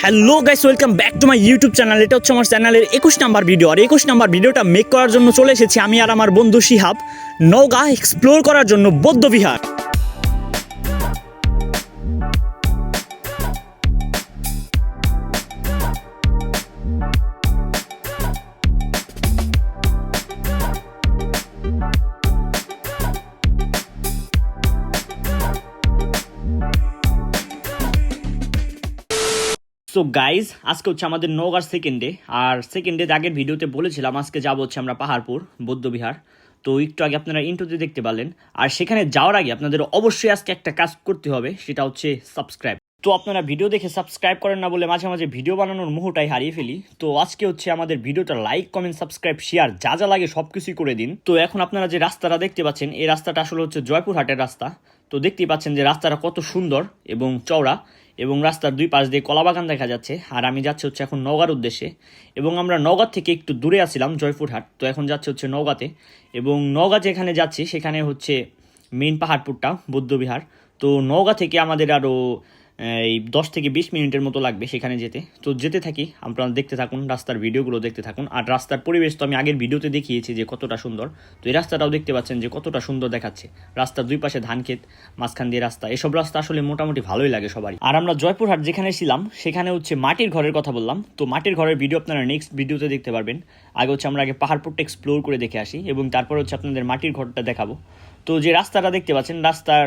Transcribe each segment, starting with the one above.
Hello guys welcome back to my YouTube channel এটা হচ্ছে আমার চ্যানেলের একুশ নাম্বার ভিডিও আর একুশ নাম্বার ভিডিওটা মেক করার জন্য চলে এসেছি আমি আর আমার বন্ধু সিহাব নওগাঁ এক্সপ্লোর করার জন্য বৌদ্ধবিহার সো গাইজ আজকে হচ্ছে আমাদের নওগাঁর সেকেন্ডে আর সেকেন্ড সেকেন্ডে আগের ভিডিওতে বলেছিলাম, আজকে যাব হচ্ছে আমরা পাহাড়পুর বৌদ্ধবিহার তো একটু আগে আপনারা ইন্টুতে দেখতে পারলেন। আর সেখানে যাওয়ার আগে আপনাদের অবশ্যই আজকে একটা কাজ করতে হবে, সেটা হচ্ছে সাবস্ক্রাইব তো আপনারা ভিডিও দেখে সাবস্ক্রাইব করেন না বলে মাঝে মাঝে ভিডিও বানানোর মুহটাই হারিয়ে ফেলি। তো আজকে হচ্ছে আমাদের ভিডিওটা লাইক কমেন্ট সাবস্ক্রাইব শেয়ার যা যা লাগে সব কিছুই করে দিন। তো এখন আপনারা যে রাস্তাটা দেখতে পাচ্ছেন, এই রাস্তাটা আসলে হচ্ছে জয়পুরহাটের রাস্তা। তো দেখতেই পাচ্ছেন যে রাস্তাটা কত সুন্দর এবং চওড়া। এবং রাস্তার দুই পাশ দিয়ে কলাবাগান দেখা যাচ্ছে। আর আমি যাচ্ছি হচ্ছে এখন নওগাঁর উদ্দেশ্যে। এবং আমরা নওগাঁ থেকে একটু দূরে আসছিলাম জয়পুরহাট। তো এখন যাচ্ছে হচ্ছে নওগাঁতে। এবং নওগাঁ যেখানে যাচ্ছি, সেখানে হচ্ছে মেন পাহাড়পুরটা, বৌদ্ধবিহার। তো নওগাঁ থেকে আমাদের আরও এই দশ থেকে বিশ মিনিটের মতো লাগবে সেখানে যেতে। তো যেতে থাকি, আপনারা দেখতে থাকুন, রাস্তার ভিডিওগুলো দেখতে থাকুন। আর রাস্তার পরিবেশ তো আমি আগের ভিডিওতে দেখিয়েছি যে কতটা সুন্দর। তো এই রাস্তাটাও দেখতে পাচ্ছেন যে কতটা সুন্দর দেখাচ্ছে। রাস্তার দুই পাশে ধান ক্ষেত, মাঝখান দিয়ে রাস্তা। এসব রাস্তা আসলে মোটামুটি ভালোই লাগে সবারই। আর আমরা জয়পুরহাট যেখানে ছিলাম, সেখানে হচ্ছে মাটির ঘরের কথা বললাম। তো মাটির ঘরের ভিডিও আপনারা নেক্সট ভিডিওতে দেখতে পারবেন। আগে হচ্ছে আমরা আগে পাহাড়পুরটা এক্সপ্লোর করে দেখে আসি এবং তারপর হচ্ছে আপনাদের মাটির ঘরটা দেখাবো। তো যে রাস্তাটা দেখতে পাচ্ছেন, রাস্তার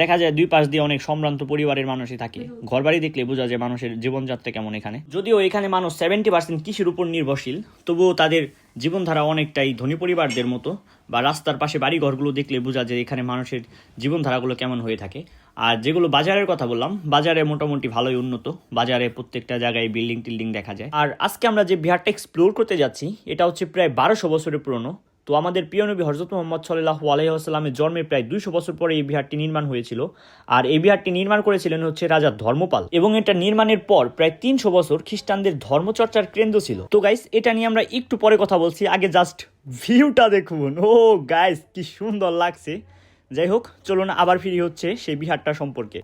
দেখা যায় দুই পাশ দিয়ে অনেক সম্ভ্রান্ত পরিবারের মানুষই থাকে। ঘরবাড়ি দেখলে বোঝা যায় মানুষের জীবনযাত্রা কেমন এখানে। যদিও এখানে মানুষ সেভেন্টি পার্সেন্ট কৃষির উপর নির্ভরশীল তবুও তাদের জীবনধারা অনেকটাই ধনী পরিবারদের মতো বা রাস্তার পাশে বাড়ি ঘরগুলো দেখলে বোঝা যায় এখানে মানুষের জীবনধারাগুলো কেমন হয়ে থাকে। আর যেগুলো বাজারের কথা বললাম বাজারে মোটামুটি ভালোই উন্নত। বাজারে প্রত্যেকটা জায়গায় বিল্ডিং টিল্ডিং দেখা যায়। আর আজকে আমরা যে বিহারটা এক্সপ্লোর করতে যাচ্ছি এটা হচ্ছে প্রায় বারোশো বছরের পুরনো। তো আমাদের প্রিয় নবী হজরত মোহাম্মদ সাল্লাহ আলহিহাস্লামের জন্মের প্রায় দুইশো বছর পরে এই বিহারটি নির্মাণ হয়েছিল। আর এই বিহারটি নির্মাণ করেছিলেন হচ্ছে রাজা ধর্মপাল। এবং এটা নির্মাণের পর প্রায় তিনশো বছর খ্রিস্টানদের ধর্মচর্চার কেন্দ্র ছিল। তো গাইস এটা নিয়ে আমরা একটু পরে কথা বলছি। আগে জাস্ট ভিউটা দেখুন। ও গাইস কি সুন্দর লাগছে। যাই হোক, চলুন আবার ফিরি হচ্ছে সেই বিহারটা সম্পর্কে।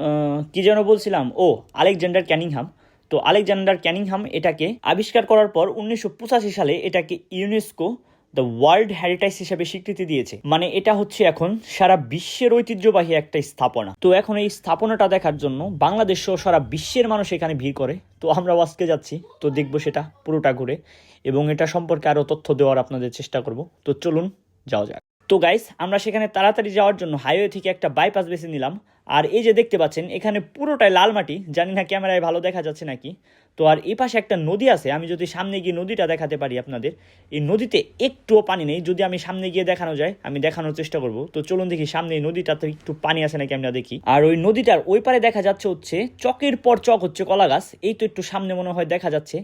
কি যেন বলছিলাম? ও, আলেকজান্ডার ক্যানিংহাম। তো আলেকজান্ডার ক্যানিংহাম এটাকে আবিষ্কার করার পর উনিশশো পঁচাশি সালে এটাকে ইউনেস্কো দ্য ওয়ার্ল্ড হেরিটেজ হিসেবে স্বীকৃতি দিয়েছে। মানে এটা হচ্ছে এখন সারা বিশ্বের ঐতিহ্যবাহী একটা স্থাপনা। তো এখন এই স্থাপনাটা দেখার জন্য বাংলাদেশ সহ সারা বিশ্বের মানুষ এখানে ভিড় করে। তো আমরা আজকে যাচ্ছি, তো দেখব সেটা পুরোটা ঘুরে। এবং এটা সম্পর্কে আরও তথ্য দেওয়ার আপনাদের চেষ্টা করব। তো চলুন, যাওয়া যাক। তো গাইস আমরা সেখানে তাড়াতাড়ি যাওয়ার জন্য হাইওয়ে থেকে একটা বাইপাস বেছে নিলাম। আর এই যে দেখতে পাচ্ছেন, এখানে পুরোটাই লাল মাটি। জানি না ক্যামেরায় ভালো দেখা যাচ্ছে নাকি। তো আর এই পাশে একটা নদী আছে, আমি যদি সামনে গিয়ে নদীটা দেখাতে পারি আপনাদের, এই নদীতে একটুও পানি নেই। যদি আমি সামনে গিয়ে দেখানো যায়, আমি দেখানোর চেষ্টা করব। তো চলুন দেখি সামনে এই নদীটাতে একটু পানি আছে নাকি আমরা দেখি। আর ওই নদীটার ওই পারে দেখা যাচ্ছে হচ্ছে, চকের পর চক হচ্ছে কলা গাছ। এই তো একটু সামনে মনে হয় দেখা যাচ্ছে।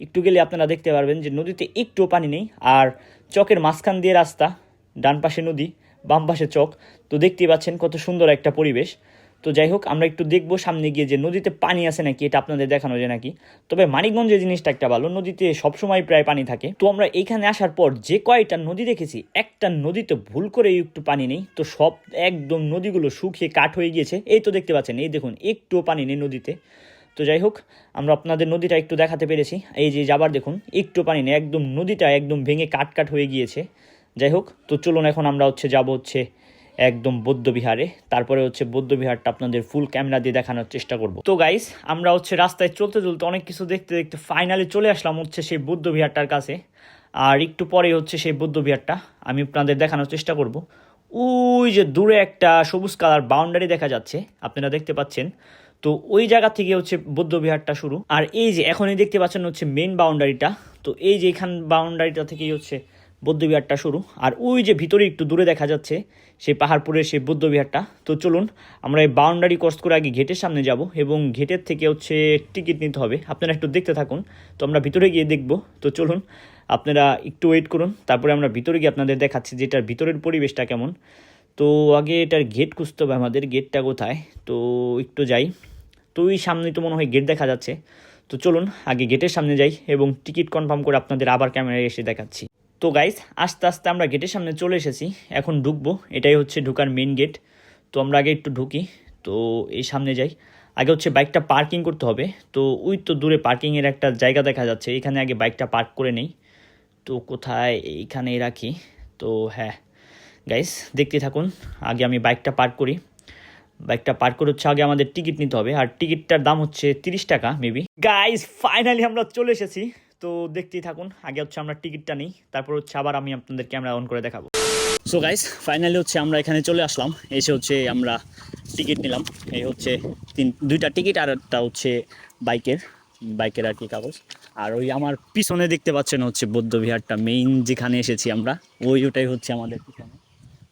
একটু গেলে আপনারা দেখতে পারবেন যে নদীতে একটুও পানি নেই। আর চকের মাঝখান দিয়ে রাস্তা, ডান পাশে নদী, বাম পাশে চক। তো দেখতেই পাচ্ছেন কত সুন্দর একটা পরিবেশ। তো যাই হোক আমরা একটু দেখব সামনে গিয়ে যে নদীতে পানি আছে নাকি, এটা আপনাদের দেখানো যায় নাকি। তবে মানিকগঞ্জের জিনিসটা একটা ভালো, নদীতে সবসময় প্রায় পানি থাকে। তো আমরা এইখানে আসার পর যে কয়টা নদী দেখেছি, একটা নদীতে ভুল করে একটু পানি নেই। তো সব একদম নদীগুলো শুকিয়ে কাঠ হয়ে গিয়েছে। এই তো দেখতে পাচ্ছেন, এই দেখুন, একটুও পানি নেই নদীতে। তো যাই হোক আমরা আপনাদের নদীটা একটু দেখাতে পেরেছি। এই যে যাবার দেখুন একটু পানি নেই, একদম নদীটা একদম ভেঙে কাট কাট হয়ে গিয়েছে। যাই হোক তো চলুন এখন আমরা হচ্ছে যাব হচ্ছে একদম বৌদ্ধ বিহারে তারপরে হচ্ছে বৌদ্ধ বিহারটা আপনাদের ফুল ক্যামেরা দিয়ে দেখানোর চেষ্টা করব। তো গাইস আমরা হচ্ছে রাস্তায় চলতে চলতে অনেক কিছু দেখতে দেখতে ফাইনালি চলে আসলাম হচ্ছে সেই বৌদ্ধ বিহারটার কাছে। আর একটু পরে হচ্ছে সেই বৌদ্ধ বিহারটা আমি আপনাদের দেখানোর চেষ্টা করব। ওই যে দূরে একটা সবুজ কালার বাউন্ডারি দেখা যাচ্ছে, আপনারা দেখতে পাচ্ছেন। তো ওই জায়গা থেকে হচ্ছে বৌদ্ধ বিহারটা শুরু। আর এই যে এখনই দেখতে পাচ্ছেন হচ্ছে মেন বাউন্ডারিটা তো এই যে এখান বাউন্ডারিটা থেকেই হচ্ছে বৌদ্ধবিহারটা শুরু। আর ওই যে ভিতরে একটু দূরে দেখা যাচ্ছে, সেই পাহাড়পুরের সেই বৌদ্ধবিহারটা। তো চলুন, আমরা এই বাউন্ডারি ক্রস করে আগে গেটের সামনে যাব এবং গেটের থেকে হচ্ছে টিকিট নিতে হবে। আপনারা একটু দেখতে থাকুন। তো আমরা ভিতরে গিয়ে দেখব। তো চলুন, আপনারা একটু ওয়েট করুন। তারপরে আমরা ভিতরে গিয়ে আপনাদের দেখাচ্ছি যে এটার ভিতরের পরিবেশটা কেমন। তো আগে এটার গেট খুঁজতে হবে আমাদের। গেটটা কোথায়? তো একটু যাই। তো ওই সামনেই তো মনে হয় গেট দেখা যাচ্ছে। তো চলুন, আগে গেটের সামনে যাই এবং টিকিট কনফার্ম করে আপনাদের আবার ক্যামেরায় এসে দেখাচ্ছি। তো গাইস আস্তে আস্তে আমরা গেটের সামনে চলে এসেছি। এখন ঢুকবো। এটাই হচ্ছে ঢুকার মেন গেট তো আমরা আগে একটু ঢুকি। তো এই সামনে যাই। আগে হচ্ছে বাইকটা পার্কিং করতে হবে। তো ওই তো দূরে পার্কিংয়ের একটা জায়গা দেখা যাচ্ছে। এখানে আগে বাইকটা পার্ক করে নেই। তো কোথায়? এইখানেই রাখি। তো হ্যাঁ। গাইস দেখতে থাকুন। আগে আমি বাইকটা পার্ক করি। বাইকটা পার্ক করে হচ্ছে আগে আমাদের টিকিট নিতে হবে। আর টিকিটটার দাম হচ্ছে তিরিশ টাকা মেবি গাইস ফাইনালি আমরা চলে এসেছি। তো দেখতেই থাকুন। আগে হচ্ছে আমরা টিকিটটা নিই, তারপর হচ্ছে আবার আমি আপনাদের ক্যামেরা অন করে দেখাবো। সো গাইস ফাইনালি হচ্ছে আমরা এখানে চলে আসলাম। এসে হচ্ছে আমরা টিকিট নিলাম। এই হচ্ছে তিন, দুইটা টিকিট আর একটা হচ্ছে বাইকের বাইকের আর কি কাগজ। আর ওই আমার পিছনে দেখতে পাচ্ছেন হচ্ছে বৌদ্ধ বিহারটা মেইন যেখানে এসেছি আমরা, ওই ওটাই হচ্ছে আমাদের পিছনে।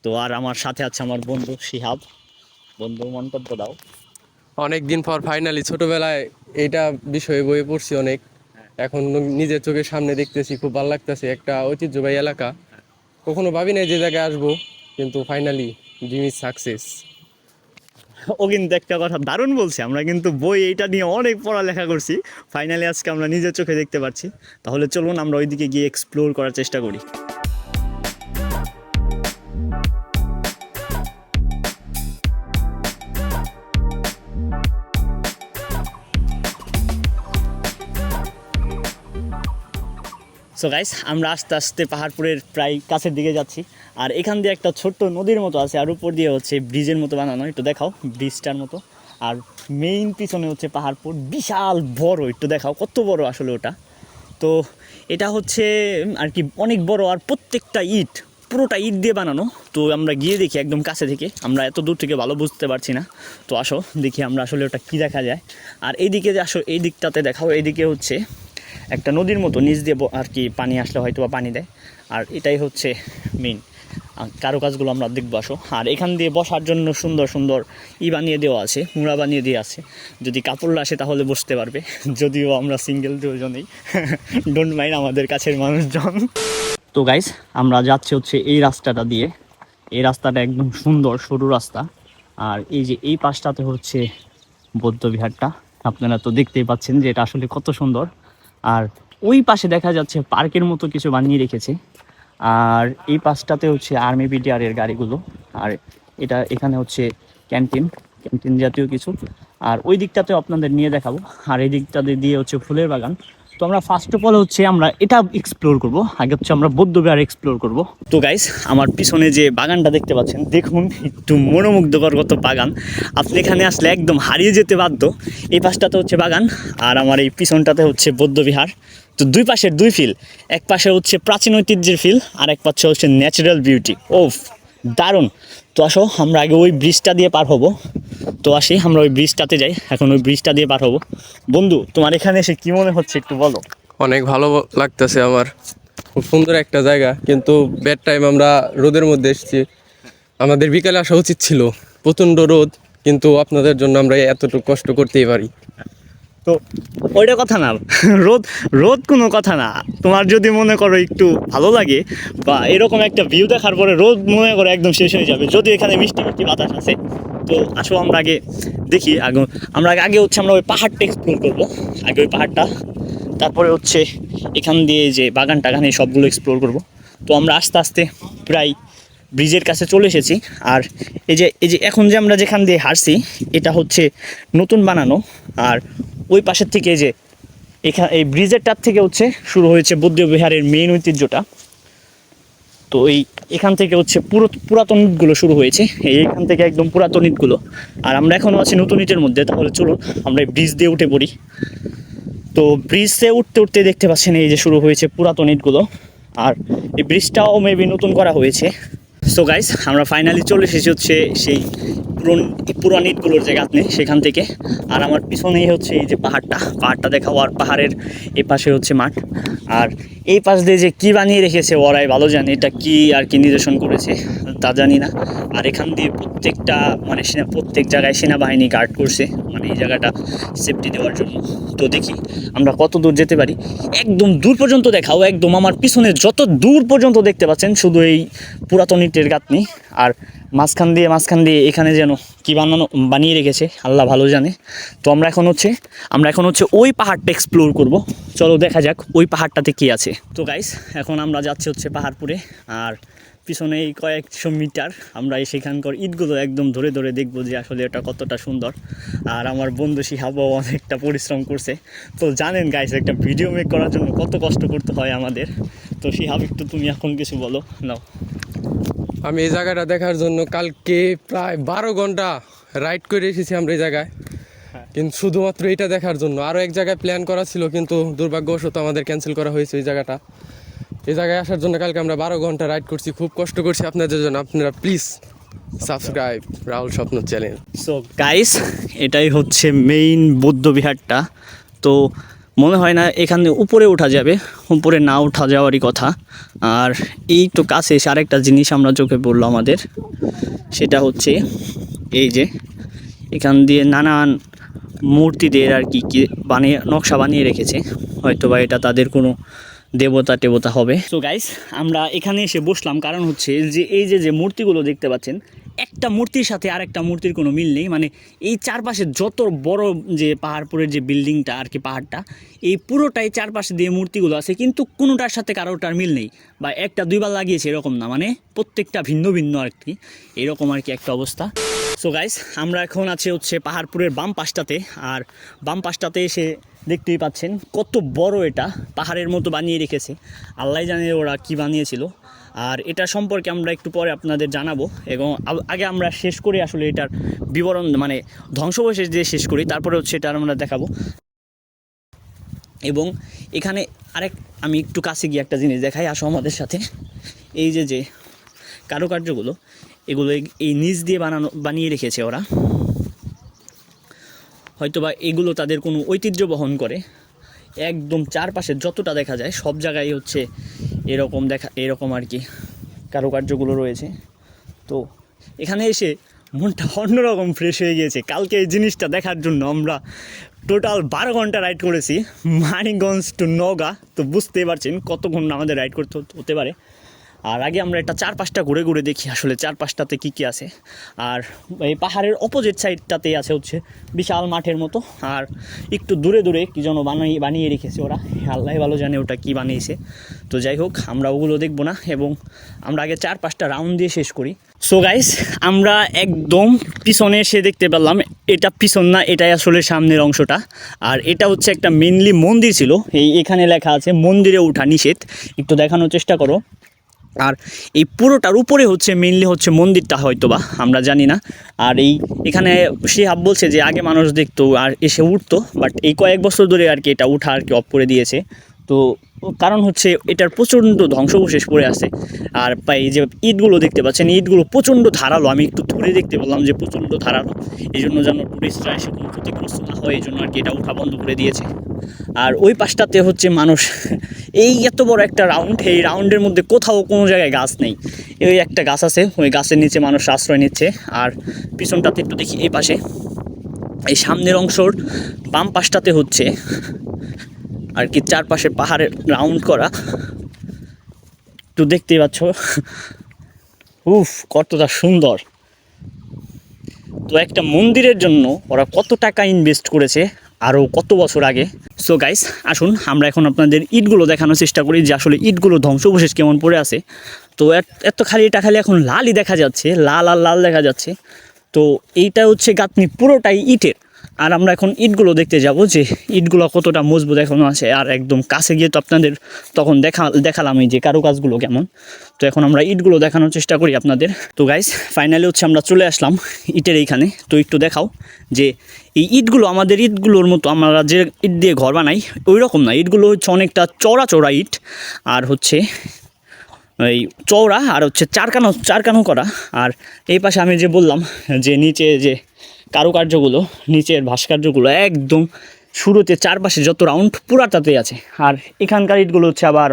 তো আর আমার সাথে আছে আমার বন্ধু শিহাব। বন্ধু, মন্তব্য দাও। অনেক দিন পর ফাইনালি ছোটবেলায় এইটা বিষয়ে বইয়ে পড়ছি অনেক। এখন নিজের চোখের সামনে দেখতেছি, খুব ভালো লাগতেছে। একটা ঐতিহ্যবাহী এলাকা। কখনো ভাবি নাই যে জায়গায় আসব, কিন্তু ফাইনালি ড্রিম ইজ সাকসেস ও কিন্তু একটা কথা দারুণ বলছে, আমরা কিন্তু বই এইটা নিয়ে অনেক পড়ালেখা করছি। ফাইনালি আজকে আমরা নিজের চোখে দেখতে পাচ্ছি তাহলে চলুন আমরা ওইদিকে গিয়ে এক্সপ্লোর করার চেষ্টা করি। সো গাইস আমরা আস্তে আস্তে পাহাড়পুরের প্রায় কাছের দিকে যাচ্ছি। আর এখান দিয়ে একটা ছোট্ট নদীর মতো আছে, আর উপর দিয়ে হচ্ছে ব্রিজের মতো বানানো, একটু দেখাও, ব্রিজটার মতো। আর মেইন পিছনে হচ্ছে পাহাড়পুর, বিশাল বড়, একটু দেখাও, কত বড় আসলে ওটা। তো এটা হচ্ছে, আর কি, অনেক বড়, আর প্রত্যেকটা ইট, পুরোটা ইট দিয়ে বানানো। তো আমরা গিয়ে দেখি একদম কাছে থেকে, আমরা এত দূর থেকে ভালো বুঝতে পারছি না। তো আসো, দেখি আমরা আসলে ওটা কী দেখা যায়। আর এইদিকে আসো, এই দিকটাতে দেখাও, এইদিকে হচ্ছে একটা নদীর মতো নিচ দিয়ে আর কি পানি আসলে হয়তো বা পানি দেয়। আর এটাই হচ্ছে মেইন কারও কাজগুলো আমরা দেখব, আসো। আর এখান দিয়ে বসার জন্য সুন্দর সুন্দর ই বানিয়ে দেওয়া আছে, মুড়া বানিয়ে দিয়ে আছে। যদি কাপড় আসে তাহলে বসতে পারবে। যদিও আমরা সিঙ্গেল দুজনেই। ডোন্ট মাইন্ড আমাদের কাছের মানুষজন। তো গাইস আমরা যাচ্ছি হচ্ছে এই রাস্তাটা দিয়ে। এই রাস্তাটা একদম সুন্দর, সরু রাস্তা। আর এই যে এই পাশটাতে হচ্ছে বৌদ্ধ বিহারটা। আপনারা তো দেখতেই পাচ্ছেন যে এটা আসলে কত সুন্দর। আর ওই পাশে দেখা যাচ্ছে পার্কের মতো কিছু বানিয়ে রেখেছে। আর এই পাশটাতে হচ্ছে আর্মি বিডিআর এর গাড়িগুলো। আর এটা এখানে হচ্ছে ক্যান্টিন ক্যান্টিন জাতীয় কিছু। আর ওই দিকটাতে আপনাদের নিয়ে দেখাবো। আর এই দিকটাতে দিয়ে হচ্ছে ফুলের বাগান। তো আমরা ফার্স্ট অফ অল হচ্ছে আমরা এটা এক্সপ্লোর করব। আগে হচ্ছে আমরা বৌদ্ধ বিহার এক্সপ্লোর করব। তো গাইস আমার পিছনে যে বাগানটা দেখতে পাচ্ছেন, দেখুন, একটু মনোমুগ্ধকর কত বাগান। আপনি এখানে আসলে একদম হারিয়ে যেতে বাধ্য। এই পাশটাতে হচ্ছে বাগান, আর আমার এই পিছনটাতে হচ্ছে বৌদ্ধ বিহার। তো দুই পাশের দুই ফিল এক পাশে হচ্ছে প্রাচীন ঐতিহ্যের ফিল আর এক পাশে হচ্ছে ন্যাচারাল বিউটি ও দারুণ। তো আসো, আমরা আগে ওই ব্রিজটা দিয়ে পার হব। তো আসি, আমরা ওই ব্রিজটাতে যাই, এখন ওই ব্রিজটা দিয়ে পার হব। বন্ধু, তোমার এখানে এসে কি মনে হচ্ছে একটু বলো? অনেক ভালো লাগতেছে আমার। খুব সুন্দর একটা জায়গা, কিন্তু ব্যাড টাইম আমরা রোদের মধ্যে এসেছি। আমাদের বিকালে আসা উচিত ছিল, প্রচণ্ড রোদ, কিন্তু আপনাদের জন্য আমরা এতটুকু কষ্ট করতেই পারি। তো ওইটা কথা না। রোদ রোদ কোনো কথা না। তোমার যদি মনে করো একটু ভালো লাগে বা এরকম একটা ভিউ দেখার পরে রোদ মনে করো একদম শেষ হয়ে যাবে। যদি এখানে মিষ্টি মিষ্টি বাতাস আছে তো আসো আমরা আগে দেখি। আগে, আমরা আগে- হচ্ছে আমরা ওই পাহাড়টা এক্সপ্লোর করব। আগে ওই পাহাড়টা, তারপরে হচ্ছে এখান দিয়ে যে বাগান টাগান এই সবগুলো এক্সপ্লোর করব। তো আমরা আস্তে আস্তে প্রায় ব্রিজের কাছে চলে এসেছি। আর এই যে এই যে এখন যে আমরা যেখান দিয়ে হারছি এটা হচ্ছে নতুন বানানো। আর ওই পাশের থেকে যে এখানে এই ব্রিজের টার থেকে হচ্ছে শুরু হয়েছে বৌদ্ধ বিহারের মেইন ঐতিহ্যটা। তো এই এখান থেকে হচ্ছে পুরো, পুরাতন ইটগুলো শুরু হয়েছে। এই এখান থেকে একদম পুরাতন ইটগুলো আর আমরা এখনও আছি নতুন ইটের মধ্যে, তাহলে চলুন আমরা এই ব্রিজ দিয়ে উঠে পড়ি। তো ব্রিজে উঠতে উঠতে দেখতে পাচ্ছেন এই যে শুরু হয়েছে পুরাতন ইটগুলো আর এই ব্রিজটাও মেবি নতুন করা হয়েছে। সো গাইস আমরা ফাইনালি চলে এসেছি হচ্ছে সেই পুরন পুরান ইটগুলোর জায়গা আপনি সেখান থেকে। আর আমার পিছনেই হচ্ছে এই যে পাহাড়টা। পাহাড়টা দেখাও, আর পাহাড়ের এপাশে পাশে হচ্ছে মাঠ। আর এই পাশ দিয়ে যে কী বানিয়ে রেখেছে ওরাই ভালো জানে, এটা কি আর কি নিদর্শন করেছে, তা জানি না। আর এখান দিয়ে প্রত্যেকটা মানে সেনা, প্রত্যেক জায়গায় সেনাবাহিনী গার্ড করছে মানে এই জায়গাটা সেফটি দেওয়ার জন্য। তো দেখি আমরা কত দূর যেতে পারি। একদম দূর পর্যন্ত দেখাও, একদম আমার পিছনে যত দূর পর্যন্ত দেখতে পাচ্ছেন, শুধু এই পুরাতন ইটের গাঁথনি। আর মাঝখান দিয়ে মাঝখান দিয়ে এখানে যেন কি বানানো, বানিয়ে রেখেছে, আল্লাহ ভালো জানে। তো আমরা এখন হচ্ছে, আমরা এখন হচ্ছে ওই পাহাড়টা এক্সপ্লোর করব। চলো দেখা যাক ওই পাহাড়টাতে কী আছে। তো গাইস এখন আমরা যাচ্ছি হচ্ছে পাহাড়পুরে আর পিছনে এই কয়েকশো মিটার আমরা সেখানকার ঈদগুলো একদম ধরে ধরে দেখব যে আসলে এটা কতটা সুন্দর। আর আমার বন্ধু শিহাবও অনেকটা পরিশ্রম করছে। তো জানেন গাইস একটা ভিডিও মেক করার জন্য কত কষ্ট করতে হয় আমাদের। তো শিহাব, একটু তুমি এখন কিছু বলো। নাও। আমি এই জায়গাটা দেখার জন্য কালকে প্রায় বারো ঘণ্টা রাইড করে এসেছি আমরা এই জায়গায়। কিন্তু শুধুমাত্র এটা দেখার জন্য। আরও এক জায়গায় প্ল্যান করা ছিল, কিন্তু দুর্ভাগ্যবশত আমাদের ক্যান্সেল করা হয়েছে এই জায়গাটা। এই জায়গায় আসার জন্য কালকে আমরা বারো ঘণ্টা রাইড করছি, খুব কষ্ট করছি আপনাদের জন্য। আপনারা প্লিজ সাবস্ক্রাইব রাহুল স্বপ্ন চ্যানেল সো গাইস এটাই হচ্ছে মেইন বৌদ্ধ বিহারটা। তো মনে হয় না এখানে উপরে ওঠা যাবে, উপরে না ওঠা যাওয়ারই কথা। আর এই তো কাছে এসে আরেকটা জিনিস আমরা চোখে পড়ল আমাদের। সেটা হচ্ছে এই যে, এখান দিয়ে নানান মূর্তিদের আর কি কি বানিয়ে, নকশা বানিয়ে রেখেছে। হয়তো বা এটা তাদের কোনো দেবতা টেবতা হবে। সো গাইস আমরা এখানে এসে বসলাম। কারণ হচ্ছে যে এই যে যে মূর্তিগুলো দেখতে পাচ্ছেন, একটা মূর্তির সাথে আর একটা মূর্তির কোনো মিল নেই। মানে এই চারপাশে যত বড় যে পাহাড়পুরের যে বিল্ডিংটা আর কি পাহাড়টা, এই পুরোটাই চারপাশে দিয়ে মূর্তিগুলো আছে। কিন্তু কোনোটার সাথে কারোটার মিল নেই। বা একটা দুইবার লাগিয়েছে, এরকম না। মানে প্রত্যেকটা ভিন্ন ভিন্ন আর কি। এরকম আর কি একটা অবস্থা। সো গাইস আমরা এখন আছি হচ্ছে পাহাড়পুরের বাম পাশটাতে, আর বাম পাশটাতে এসে দেখতেই পাচ্ছেন কত বড় এটা, পাহাড়ের মতো বানিয়ে রেখেছে। আল্লাহ জানে ওরা কি বানিয়েছিল। আর এটা সম্পর্কে আমরা একটু পরে আপনাদের জানাব, এবং আগে আমরা শেষ করি আসলে এটার বিবরণ মানে ধ্বংসবশেষ দিয়ে শেষ করি, তারপরে হচ্ছে এটা আমরা দেখাবো। এবং এখানে আরেক, আমি একটু কাছে গিয়ে একটা জিনিস দেখাই আসো আমাদের সাথে। এই যে যে কারুকার্যগুলো এগুলো এই- নিচ দিয়ে বানানো বানিয়ে রেখেছে ওরা। হয়তোবা এগুলো তাদের কোনো ঐতিহ্য বহন করে। একদম চারপাশে যতটা দেখা যায়, সব জায়গায় হচ্ছে এরকম দেখা এরকম আর কি কারুকার্যগুলো রয়েছে। তো এখানে এসে মনটা অন্যরকম ফ্রেশ হয়ে গিয়েছে। কালকে এই জিনিসটা দেখার জন্য আমরা টোটাল বারো ঘণ্টা রাইড করেছি। মানিগঞ্জ টু নগা তো বুঝতেই পারছেন কতক্ষণ আমাদের রাইড করতে হতে পারে। আর আগে আমরা একটা চার পাঁচটা ঘুরে ঘুরে দেখি আসলে চার পাঁচটাতে কী কী আছে। আর এই পাহাড়ের অপোজিট সাইডটাতে আছে হচ্ছে বিশাল মাঠের মতো। আর একটু দূরে দূরে কী যেন বানিয়ে বানিয়ে রেখেছে ওরা। আল্লাহ ভালো জানে ওটা কী বানিয়েছে। তো যাই হোক, আমরা ওগুলো দেখব না এবং আমরা আগে চার পাঁচটা রাউন্ড দিয়ে শেষ করি। সো গাইস আমরা একদম পিছনে এসে দেখতে পেলাম, এটা পিছন না, এটাই আসলে সামনের অংশটা। আর এটা হচ্ছে একটা মেনলি মন্দির ছিল। এই এখানে লেখা আছে মন্দিরে ওঠা নিষেধ। একটু দেখানোর চেষ্টা করো। আর এই পুরোটার উপরে হচ্ছে মেনলি হচ্ছে মন্দিরটা হয়তো বা আমরা জানি না। আর এই এখানে সে হাব বলছে যে আগে মানুষ দেখতো আর এসে উঠতো বাট এই কয়েক বছর ধরে আর কি এটা উঠা আর কি অফ করে দিয়েছে। তো কারণ হচ্ছে এটার প্রচণ্ড ধ্বংসবশেষ পড়ে আছে। আর এই যে ইটগুলো দেখতে পাচ্ছেন, ইটগুলো প্রচণ্ড ধারালো। আমি একটু ধরে দেখতে পেলাম যে প্রচণ্ড ধারালো। এই জন্য যেন টুরিস্টরা এসে কোনো ক্ষতিগ্রস্ত না হয় এই জন্য আর কি এটা উঠা বন্ধ করে দিয়েছে। আর ওই পাশটাতে হচ্ছে মানুষ। এই এত বড় একটা রাউন্ড এই রাউন্ডের মধ্যে কোথাও কোনো জায়গায় গাছ নেই। ওই একটা গাছ আছে, ওই গাছের নিচে মানুষ আশ্রয় নিচ্ছে। আর পিছনটাতে একটু দেখি, এই পাশে। এই সামনের অংশর বাম পাশটাতে হচ্ছে আর কি চারপাশে পাহাড়ের রাউন্ড করা। একটু দেখতেই পাচ্ছ। উফ, কতটা সুন্দর। তো একটা মন্দিরের জন্য ওরা কত টাকা ইনভেস্ট করেছে, আরও কত বছর আগে। সো গাইস আসুন, আমরা এখন আপনাদের ইটগুলো দেখানোর চেষ্টা করি যে আসলে ইটগুলো ধ্বংসবশেষ কেমন পড়ে আছে। তো এত- এত খালি, এটা খালি এখন লালই দেখা যাচ্ছে, লাল আর লাল দেখা যাচ্ছে। তো এইটা হচ্ছে গাঁথনি, পুরোটাই ইটের। আর আমরা এখন ইটগুলো দেখতে যাব যে ইটগুলো কতটা মজবুত এখনও আছে। আর একদম কাছে গিয়ে তো আপনাদের তখন দেখা দেখালাম এই যে কারুকাজগুলো কেমন। তো এখন আমরা ইটগুলো দেখানোর চেষ্টা করি আপনাদের। তো গাইস ফাইনালি হচ্ছে আমরা চলে আসলাম ইটের এইখানে। তো একটু দেখাও যে এই ইটগুলো আমাদের ইটগুলোর মতো আমরা যে ইট দিয়ে ঘর বানাই ওই রকম না। ইটগুলো হচ্ছে অনেকটা চড়া চড়া ইট। আর হচ্ছে এই চওড়া আর হচ্ছে চারকানো চারকানো করা। আর এই পাশে আমি যে বললাম যে নিচে যে কারুকার্যগুলো, নিচের ভাস্কর্যগুলো একদম শুরুতে চারপাশে যত রাউন্ড পুরাটাতেই আছে। আর এখানকার ইটগুলো হচ্ছে আবার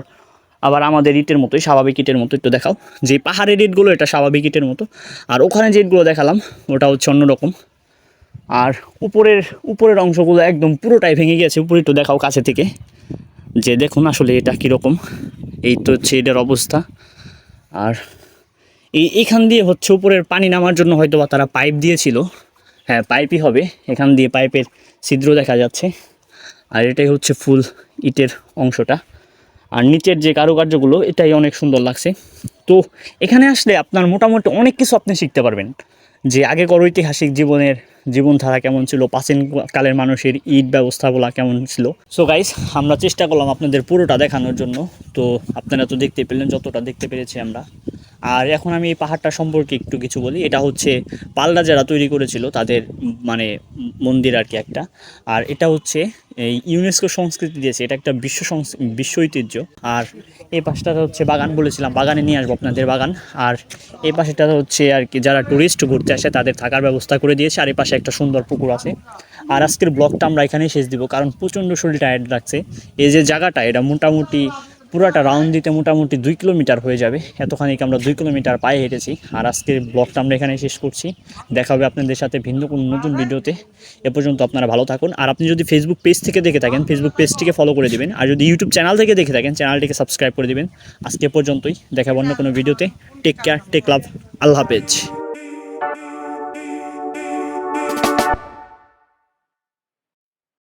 আবার আমাদের ইটের মতোই, স্বাভাবিক ইটের মতো একটু দেখাও। যে পাহাড়ের ইটগুলো, এটা স্বাভাবিক ইটের মতো। আর ওখানে যে ইটগুলো দেখালাম, ওটা হচ্ছে অন্যরকম। আর উপরের উপরের অংশগুলো একদম পুরোটাই ভেঙে গেছে উপরে একটু দেখাও কাছে থেকে। যে দেখুন আসলে এটা কীরকম। এই তো হচ্ছে এটার অবস্থা। আর এই এখান দিয়ে হচ্ছে উপরের পানি নামার জন্য হয়তো বা তারা পাইপ দিয়েছিল। হ্যাঁ পাইপই হবে। এখান দিয়ে পাইপের ছিদ্র দেখা যাচ্ছে। আর এটাই হচ্ছে ফুল ইটের অংশটা। আর নিচের যে কারুকার্যগুলো, এটাই অনেক সুন্দর লাগছে। তো এখানে আসলে আপনার মোটামুটি অনেক কিছু আপনি শিখতে পারবেন। যে আগেকার ঐতিহাসিক জীবনের জীবনধারা কেমন ছিল, প্রাচীন কালের মানুষের ইট ব্যবস্থাগুলো কেমন ছিল। সো গাইস আমরা চেষ্টা করলাম আপনাদের পুরোটা দেখানোর জন্য। তো আপনারা তো দেখতে পেলেন, যতটা দেখতে পেরেছি আমরা। আর এখন আমি এই পাহাড়টা সম্পর্কে একটু কিছু বলি। এটা হচ্ছে পালরা যারা তৈরি করেছিল, তাদের মানে মন্দির আর কি একটা। আর এটা হচ্ছে এই ইউনেস্কো সংস্কৃতি দিয়েছে, এটা একটা বিশ্ব বিশ্ব ঐতিহ্য। আর এই পাশটা হচ্ছে বাগান বলেছিলাম, বাগানে নিয়ে আসব আপনাদের বাগান। আর এই পাশেটা হচ্ছে আর কি যারা টুরিস্ট ঘুরতে আসে, তাদের থাকার ব্যবস্থা করে দিয়েছে। আর এই পাশে একটা সুন্দর পুকুর আছে। আর আজকের ব্লগটা আমরা এখানেই শেষ দিব, কারণ প্রচণ্ড শরীর টায়ার্ড লাগছে। এই যে জায়গাটা, এটা মোটামুটি পুরাটা রাউন্ড দিতে মোটামুটি দুই কিলোমিটার হয়ে যাবে। এতখানি আমরা দুই কিলোমিটার পায়ে হেঁটেছি। আর আজকের ব্লগটা আমরা এখানে শেষ করছি। দেখা হবে আপনাদের সাথে ভিন্ন কোনো নতুন ভিডিওতে। এ পর্যন্ত আপনারা ভালো থাকুন। আর আপনি যদি ফেসবুক পেজ থেকে দেখে থাকেন ফেসবুক পেজটিকে ফলো করে দিবেন। আর যদি ইউটিউব চ্যানেল থেকে দেখে থাকেন চ্যানেলটিকে সাবস্ক্রাইব করে দেবেন। আজকে পর্যন্তই। দেখা অন্য কোনো ভিডিওতে। টেক কেয়ার টেক লাভ আল্লাহ হাফেজ।